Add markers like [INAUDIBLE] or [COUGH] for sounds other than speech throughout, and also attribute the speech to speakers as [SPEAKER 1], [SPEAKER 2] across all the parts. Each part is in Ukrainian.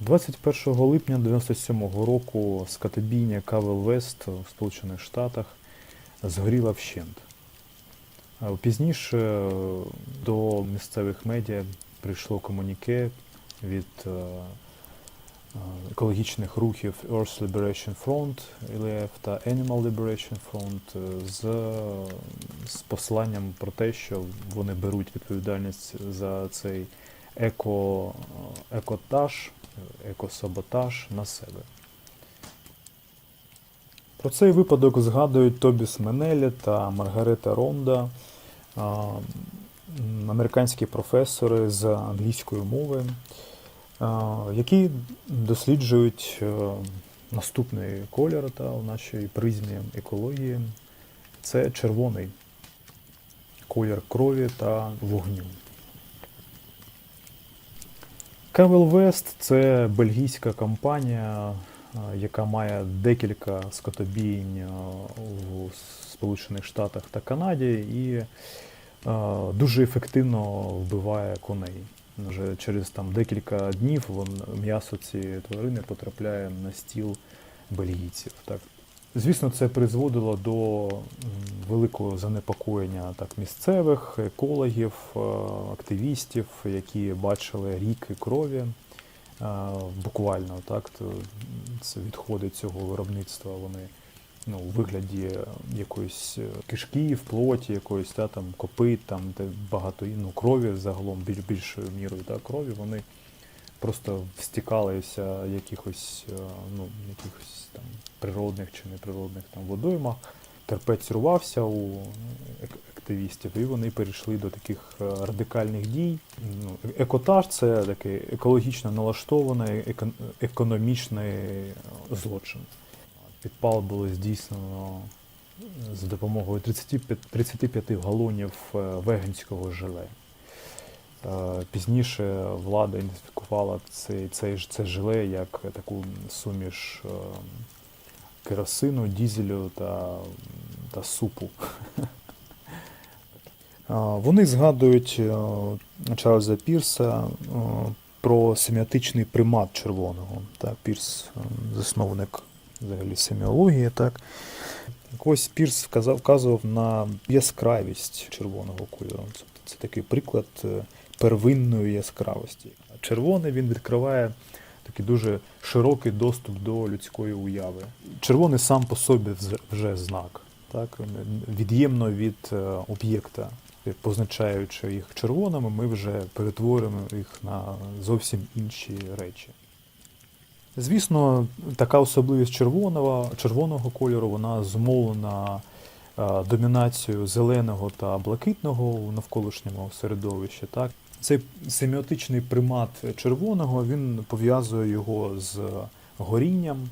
[SPEAKER 1] 21 липня 97 року скотобійня Кавел Вест в Сполучених Штатах згоріла вщент. Пізніше е, до місцевих медіа прийшло комуніке від е, е, екологічних рухів Earth Liberation Front ELF та Animal Liberation Front з, з посланням про те, що вони беруть відповідальність за цей еко, екотаж, екосаботаж на себе. Про цей випадок згадують Тобіс Менелі та Маргарета Ронда, американські професори з англійської мови, які досліджують е, наступний колір та, у нашій призмі екології. Це червоний колір крові та вогню. Кевел Вест це бельгійська компанія, е, яка має декілька скотобійень е, у Сполучених Штатах та Канаді і е, дуже ефективно вбиває коней. Вже через там декілька днів м'ясо цієї тварини потрапляє на стіл бельгійців. Так. Звісно, це призводило до великого занепокоєння так, місцевих екологів, е, активістів, які бачили ріки крові. е, Буквально так, це відходи цього виробництва. Вони ну, у вигляді якоїсь е, кишки, в плоті, якоїсь та, там, копит, там, де багато ну, крові загалом більш, більшою мірою та, крові, вони просто встікалися якихось, е, ну, якихось там природних чи неприродних там водоймах. Терпець рвався у активістів, і вони перейшли до таких е, радикальних дій. Ну, е- екотаж це такий екологічно налаштований економічний злочин. Підпал було здійснено за допомогою 35, 35 галонів веганського желе. Е, Пізніше влада ідентифікувала цей, цей, це желе як таку суміш е, керосину, дізелю та, та супу. [LAUGHS] Е, Вони згадують Чарльза Пірса про семіотичний примат червоного. Так, Пірс засновник взагалі семіології. Так. Так Ось Пірс вказав, вказував на яскравість червоного кольору. Це, це такий приклад первинної яскравості. Червоний він відкриває такий дуже широкий доступ до людської уяви. Червоний сам по собі вже знак, так? від'ємно від е, об'єкта. Позначаючи їх червоними, ми вже перетворюємо їх на зовсім інші речі. Звісно, така особливість червоного, червоного кольору вона зумовлена е, домінацією зеленого та блакитного у навколишньому середовищі. Так? Цей семіотичний примат червоного він пов'язує його з горінням,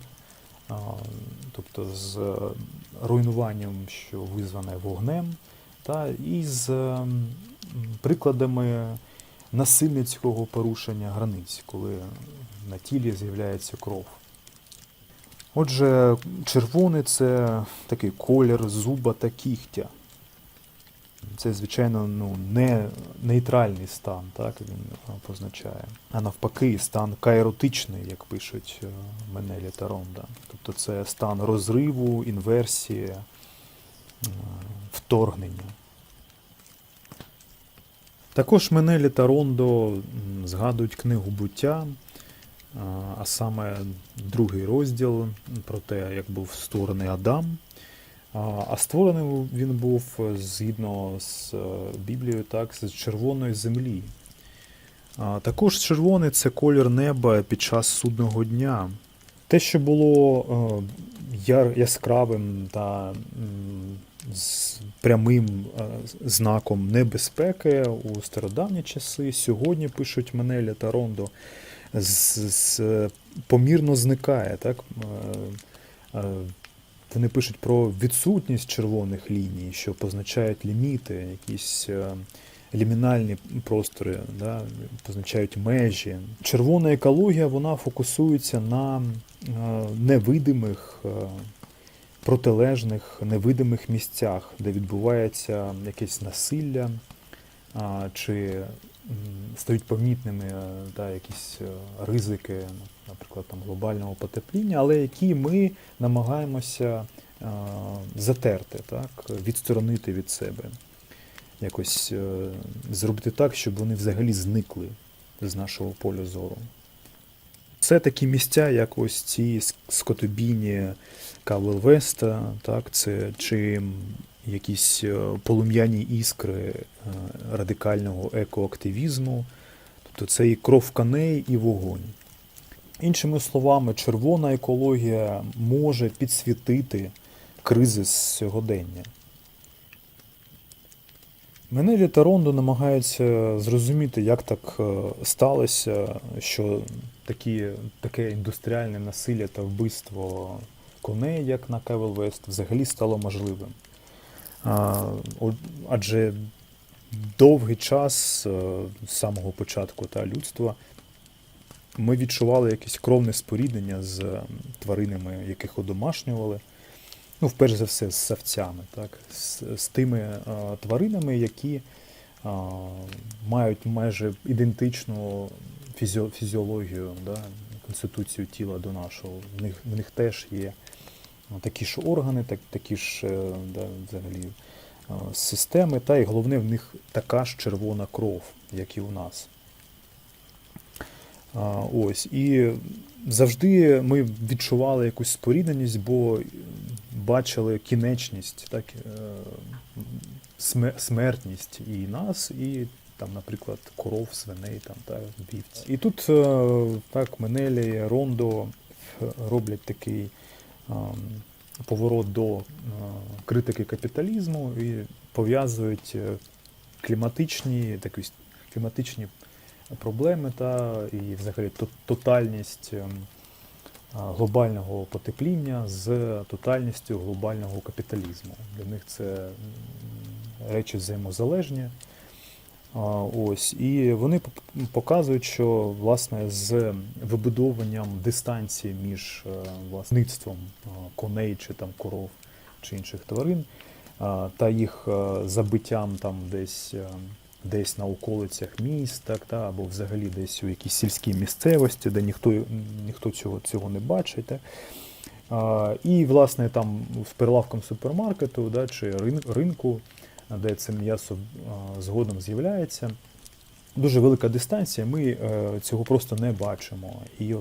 [SPEAKER 1] тобто з руйнуванням, що визване вогнем, та, і з прикладами насильницького порушення границь, коли на тілі з'являється кров. Отже, червоний це такий колір зуба та кігтя. Це, звичайно, ну, не нейтральний стан, так він е, позначає. А навпаки, стан кайротичний, як пишуть е, Менелі та Ронда. Тобто це стан розриву, інверсії, е, вторгнення. Також Менелі та Рондо згадують книгу буття, а саме другий розділ про те, як був створений Адам. А створений він був е, згідно з е, Біблією, так, з червоної землі. Також червоний це колір неба під час судного дня. Те, що було е, яскравим та прямим знаком небезпеки у стародавні часи, сьогодні пишуть Менеля та Рондо, з, з, помірно зникає. Так? Вони пишуть про відсутність червоних ліній, що позначають ліміти, якісь е, лімінальні простори, да, позначають межі. Червона екологія вона фокусується на е, невидимих, е, протилежних, невидимих місцях, де відбувається якесь насилля чи стають помітними е, да, якісь е, ризики, наприклад, там, глобального потепління, але які ми намагаємося е, затерти, так, відсторонити від себе. Якось зробити так, щоб вони взагалі зникли з нашого поля зору. Це такі місця, як ось ці ск- скотобійні Кавел Веста, так, це чи якісь е, полум'яні іскри е, радикального екоактивізму, тобто це і кров коней, і вогонь. Іншими словами, червона екологія може підсвітити кризис сьогодення. Менелі та Рондо намагаються зрозуміти, як так е, сталося, що такі, таке індустріальне насилля та вбивство коней, як на Кевел Вест, взагалі стало можливим. А, Адже довгий час е, з самого початку та людства ми відчували якесь кровне споріднення з тваринами, яких одомашнювали. Ну, вперше за все, з савцями, так? з, з тими е, тваринами, які е, мають майже ідентичну фізіо, фізіологію, да? конституцію тіла до нашого. В них, в них теж є такі ж органи, так, такі ж е, да, взагалі е, системи, та і головне, в них така ж червона кров, як і у нас. Ось. І завжди ми відчували якусь спорідненість, бо бачили кінечність, так, е, смертність і нас, і там, наприклад, коров, свиней там, та, вівць. І тут так, Менелі, Рондо роблять такий поворот до е, критики капіталізму і пов'язують е, кліматичні, такі кліматичні проблеми та і взагалі тотальність ем, глобального потепління з тотальністю глобального капіталізму. Для них це речі взаємозалежні. Ось, і вони показують, що власне з вибудовуванням дистанції між е, власництвом коней чи там коров чи інших тварин та їх е, забиттям там десь, е, десь на околицях міст, так, та, або взагалі десь у якійсь сільській місцевості, де ніхто, ніхто цього, цього не бачить. Так. І, власне, там з прилавком супермаркету да, чи ринку, де це м'ясо згодом з'являється, дуже велика дистанція, ми е, цього просто не бачимо. І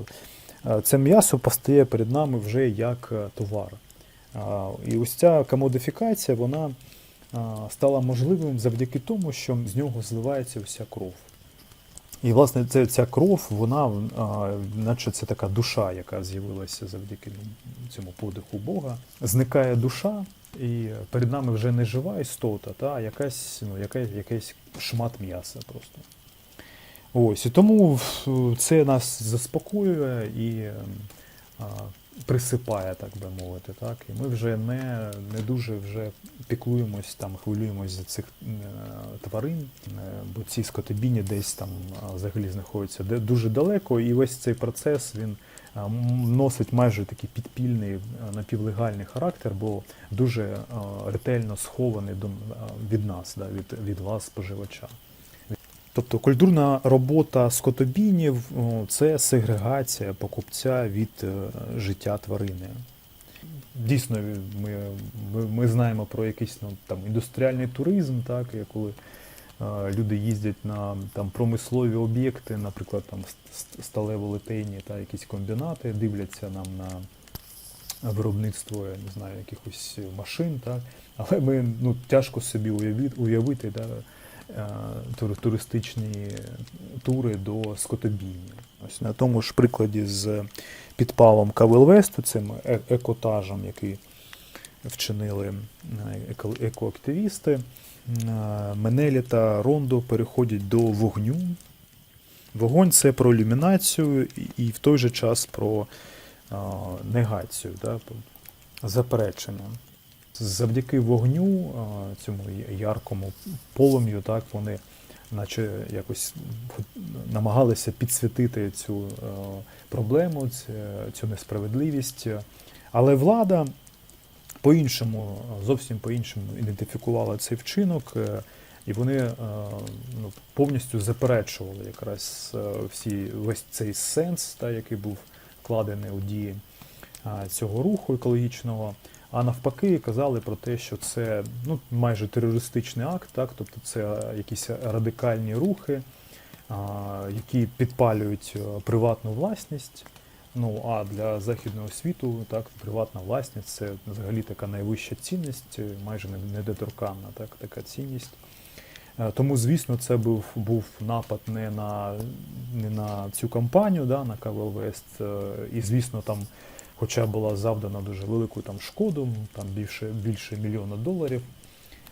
[SPEAKER 1] е, це м'ясо постає перед нами вже як е, товар. І ось ця комодифікація, вона стала можливим завдяки тому, що з нього зливається вся кров. І, власне, це, ця кров, вона, а, наче це така душа, яка з'явилася завдяки цьому подиху Бога. Зникає душа, і перед нами вже не жива істота, та, а якась, ну, якась, якийсь шмат м'яса просто. Ось, і тому це нас заспокоює і а, присипає, так би мовити. Так? І ми вже не, не дуже вже піклуємось, там, хвилюємось за цих е, тварин, е, бо ці скотобійні десь там а, взагалі знаходяться де, дуже далеко, і весь цей процес він носить майже такий підпільний е, напівлегальний характер, бо дуже е, ретельно схований до, від нас, да, від, від вас, споживача. Тобто культурна робота скотобійнів це сегрегація покупця від е, життя тварини. Дійсно, ми, ми, знаємо про якийсь ну, там, індустріальний туризм, так, коли е, люди їздять на там, промислові об'єкти, наприклад, там, сталево-литейні та якісь комбінати, дивляться нам на виробництво, я не знаю, якихось машин, так? але ми ну, тяжко собі уявити, уявити да, туристичні тури до скотобійні. Ось на тому ж прикладі з підпалом Кавелвесту, цим е- екотажем, який вчинили е, екоактивісти, е, Менелі та Рондо переходять до вогню. Вогонь це про ілюмінацію і в той же час про негацію, да, заперечення. Завдяки вогню, цьому яркому полум'ю, так, вони наче якось намагалися підсвітити цю е, проблему, цю несправедливість. Але влада по-іншому, зовсім по-іншому ідентифікувала цей вчинок. е, І вони е, ну, повністю заперечували якраз всі, весь цей сенс, та, який був вкладений у дії цього руху екологічного. А навпаки, казали про те, що це ну, майже терористичний акт, так? тобто це якісь радикальні рухи, а, які підпалюють е, приватну власність. Ну а для західного світу так приватна власність це взагалі така найвища цінність, е, майже недоторканна, так така цінність. Е, Тому, звісно, це був, був напад не на, не на цю кампанію, да, на Кавел Вест. І, звісно, там, хоча була завдана дуже велику там, шкоду, там більше, більше мільйона доларів.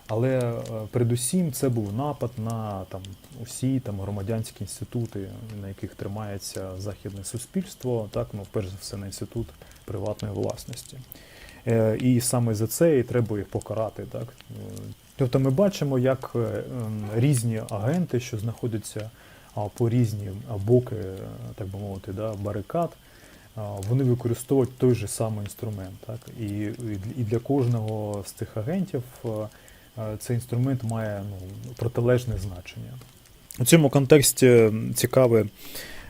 [SPEAKER 1] Але е, передусім це був напад на там, усі там, громадянські інститути, на яких тримається західне суспільство, так, ну, перш за все на інститут приватної власності. Е, І саме за це і треба їх покарати. Так? Тобто ми бачимо, як е, різні агенти, що знаходяться по різні боки, так би мовити, да, барикад, вони використовують той же самий інструмент. Так? І, і для кожного з цих агентів е, е, цей інструмент має ну, протилежне значення. У цьому контексті цікаве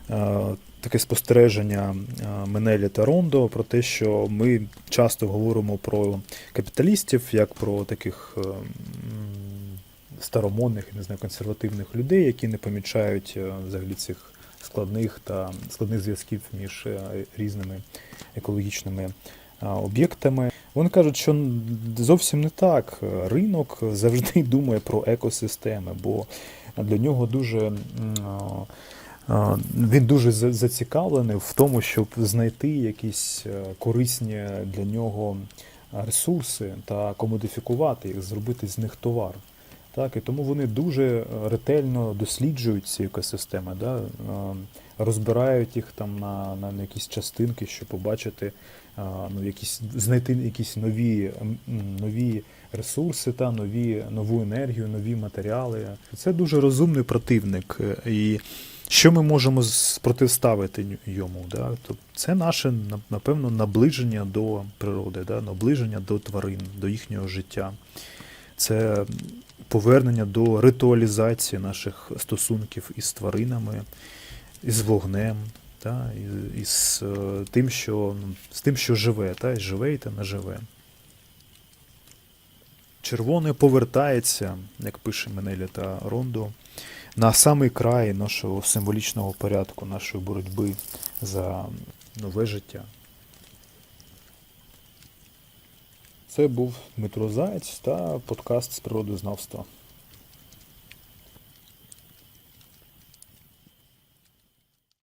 [SPEAKER 1] е, таке спостереження Менелі та Рондо про те, що ми часто говоримо про капіталістів як про таких старомодних, не знаю, консервативних людей, які не помічають взагалі цих складних та складних зв'язків між е, різними екологічними об'єктами. Вони кажуть, що зовсім не так. Ринок завжди [LAUGHS] думає про екосистеми, бо для нього дуже а, він дуже зацікавлений в тому, щоб знайти якісь е, корисні для нього ресурси та комодифікувати їх, зробити з них товар. Так, і тому вони дуже е, ретельно досліджують ці екосистеми, да, е, розбирають їх там на, на, якісь частинки, щоб побачити, е, ну, якісь, знайти якісь нові, нові ресурси, та, нові, нову енергію, нові матеріали. Це дуже розумний противник. І що ми можемо протиставити йому? Да? Тобто це наше, напевно, наближення до природи, да? наближення до тварин, до їхнього життя. Це повернення до ритуалізації наших стосунків із тваринами, із вогнем, та, із е, тим, що, ну, з тим, що живе, та, і живе і те не живе. Червоне повертається, як пише Менелі та Рондо, на самий край нашого символічного порядку, нашої боротьби за нове життя. Це був Дмитро Заєць та подкаст з природознавства.